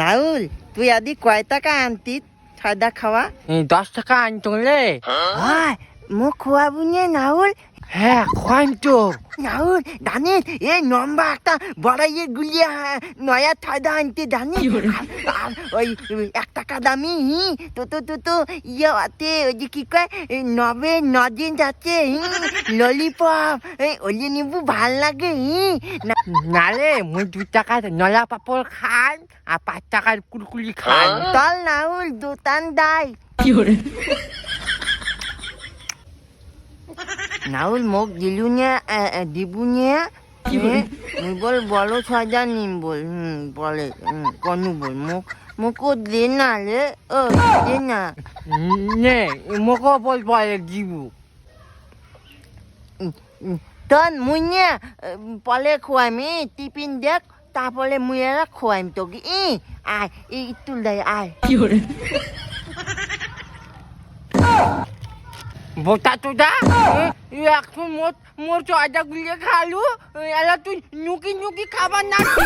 নাউল তুই আদি কয় টাকা আনতি ছয়দা খাওয়া? দশ টাকা আনতলে হয় মোক খোৱাবো নে নাউল? হ্যাঁ খোয়ান তো নাউল জানিস এই নম্বর একটা বড়াইয়ে গুলিয়ে নয়া ছয়দা আনতে জানিস আর ওই এক টাকা দামি হি। তো তো তো তো ইয়ে আছে ওই যে কি কয় নবে নদিন যাচ্ছে হি। ললিপপ এই ওলি নিবু ভালো লাগে হি। না নালে মুই দু টাকা নলা পাপড় খান আর পাঁচ টাকার কুলকুলি খান তল নাউল দোকান দাই নাউল মোক দিলু নে দিবু নে। মুই বল বলো ছয়টা নিম বল হুম বলে কনু বল। মোক মোকো দে না রে ও দে না। নে মোকো বল বলে দিব। তন মুই নে পলে খুৱাইমি টিফিন দেখ। তারপরে মুয়েরা খোয়াইম তোকে। ই আয় ই তুল দেয় আয়। বোতা তো দা এখন মোর মোর চয়টা গুলিয়ে খালু এলা তুই নুকি নুকি খাবার নাকি